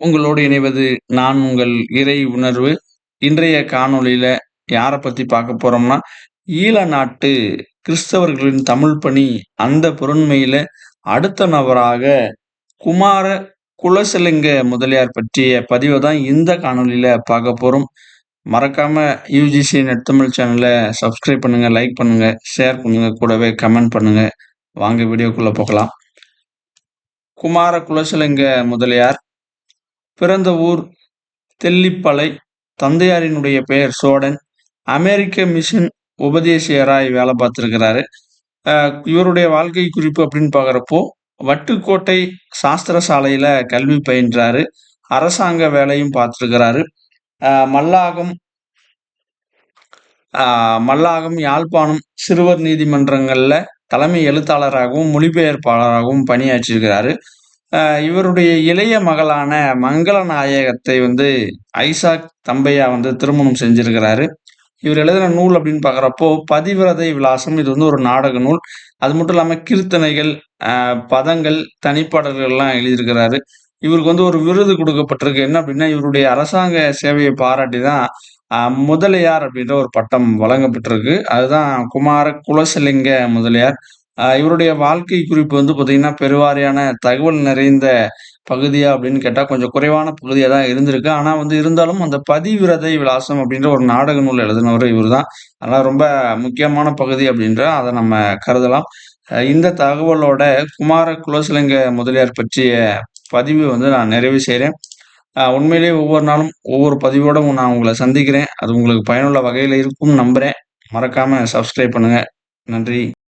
உங்களோடு இணைவது நான் உங்கள் இறை உணர்வு. இன்றைய காணொளியில யாரை பத்தி பார்க்க போறோம்னா, ஈழ நாட்டு கிறிஸ்தவர்களின் தமிழ் பணி அந்த பொருண்மையில அடுத்த நபராக குமார குலசலிங்க முதலியார் பற்றிய பதிவை தான் இந்த காணொலியில பார்க்க போறோம். மறக்காம யுஜிசி நெட் தமிழ் சேனலை சப்ஸ்கிரைப் பண்ணுங்க, லைக் பண்ணுங்க, ஷேர் பண்ணுங்க, கூடவே கமெண்ட் பண்ணுங்க. வாங்க வீடியோக்குள்ள போகலாம். குமார குலசலிங்க முதலியார் பிறந்த ஊர் தெல்லிப்பளை. தந்தையாரினுடைய பெயர் சோடன் அமெரிக்க மிஷன் உபதேசியராய் வேலை பார்த்துருக்கிறாரு இவருடைய வாழ்க்கை குறிப்பு அப்படின்னு பார்க்குறப்போ, வட்டுக்கோட்டை சாஸ்திர சாலையில் கல்வி பயின்றாரு. அரசாங்க வேலையும் பார்த்திருக்கிறாரு. மல்லாகம் மல்லாகம், யாழ்ப்பாணம் சிறுவர் நீதிமன்றங்கள்ல தலைமை எழுத்தாளராகவும், மொழிபெயர்ப்பாளராகவும் பணியாற்றியிருக்கிறாரு. இவருடைய இளைய மகளான மங்கள நாயகத்தை வந்து ஐசாக் தம்பையா வந்து திருமணம் செஞ்சிருக்கிறாரு. இவர் எழுதின நூல் அப்படின்னு பார்க்குறப்போ, பதிவிரதை விலாசம் இது வந்து ஒரு நாடக நூல். அது மட்டும் இல்லாமல் கீர்த்தனைகள், பதங்கள், தனிப்பாடல்கள்லாம் எழுதியிருக்கிறாரு. இவருக்கு வந்து ஒரு விருது கொடுக்கப்பட்டிருக்கு என்ன அப்படின்னா, இவருடைய அரசாங்க சேவையை பாராட்டி தான் முதலியார் அப்படின்ற ஒரு பட்டம் வழங்கப்பட்டிருக்கு. அதுதான் குமார குலசலிங்க முதலியார். இவருடைய வாழ்க்கை குறிப்பு வந்து பார்த்தீங்கன்னா, பெருவாரியான தகவல் நிறைந்த பகுதியா அப்படின்னு கேட்டால் கொஞ்சம் குறைவான பகுதியாக தான் இருந்திருக்கு. ஆனால் வந்து இருந்தாலும் அந்த பதிவிரதை விலாசம் அப்படின்ற ஒரு நாடக நூல் எழுதினவர் இவர் தான். அதனால் ரொம்ப முக்கியமான பகுதி அப்படின்ற அதை நம்ம கருதலாம். இந்த தகவலோட குமார குலசிலிங்க முதலியார் பற்றிய பதிவு வந்து நான் நிறைவு செய்கிறேன் உண்மையிலேயே ஒவ்வொரு நாளும் ஒவ்வொரு பதிவோட நான் உங்களை சந்திக்கிறேன். அது உங்களுக்கு பயனுள்ள வகையில் இருக்கும்னு நம்புகிறேன் மறக்காமல் சப்ஸ்கிரைப் பண்ணுங்கள் நன்றி.